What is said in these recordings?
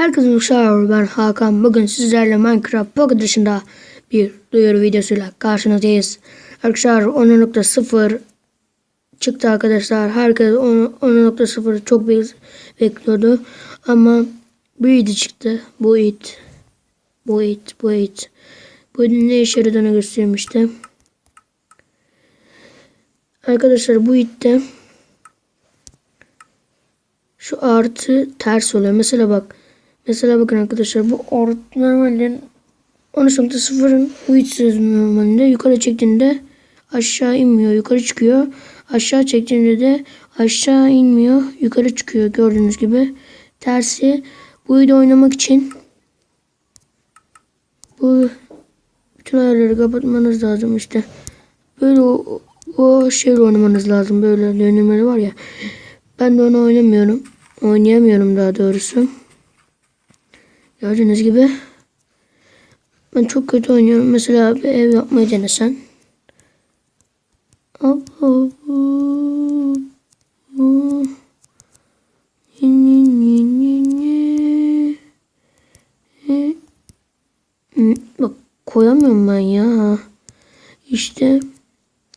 Herkese merhaba ben Hakan. Bugün sizlerle Minecraft Pocket dışında bir duyuru videosuyla karşınızdayız. Arkadaşlar 10.0 çıktı arkadaşlar. Herkes 10 10.0 çok be- bekliyordu. Ama bu it çıktı. Bu it. Bu it. Bu it. Bu ne işe yaradığını göstereyim işte. Arkadaşlar bu itte şu artı ters oluyor. Mesela bak. Mesela bakın arkadaşlar bu ort normalde 13.0'ın bu iç normalde yukarı çektiğinde aşağı inmiyor. Yukarı çıkıyor. Aşağı çektiğinde de aşağı inmiyor. Yukarı çıkıyor gördüğünüz gibi. Tersi bu uydu oynamak için bu bütün ayarları kapatmanız lazım işte. Böyle o, o şeyle oynamanız lazım. Böyle dönümleri var ya. Ben de onu oynamıyorum. Oynayamıyorum daha doğrusu. Gördüğünüz gibi. Ben çok kötü oynuyorum. Mesela bir ev yapmayı denesen. Bak koyamıyorum ben ya. İşte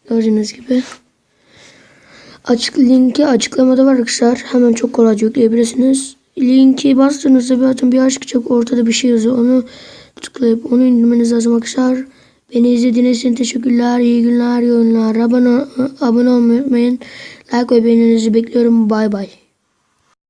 gördüğünüz gibi. Açık linki açıklamada var arkadaşlar. Hemen çok kolayca yükleyebilirsiniz. Linki bastığınızda zaten bir aç çıkacak. Ortada bir şey yazıyor. Onu tıklayıp onu indirmeniz lazım arkadaşlar. Beni izlediğiniz için teşekkürler. İyi günler, iyi oyunlar. Abone, abone olmayı unutmayın. Like ve beğeninizi bekliyorum. Bay bay.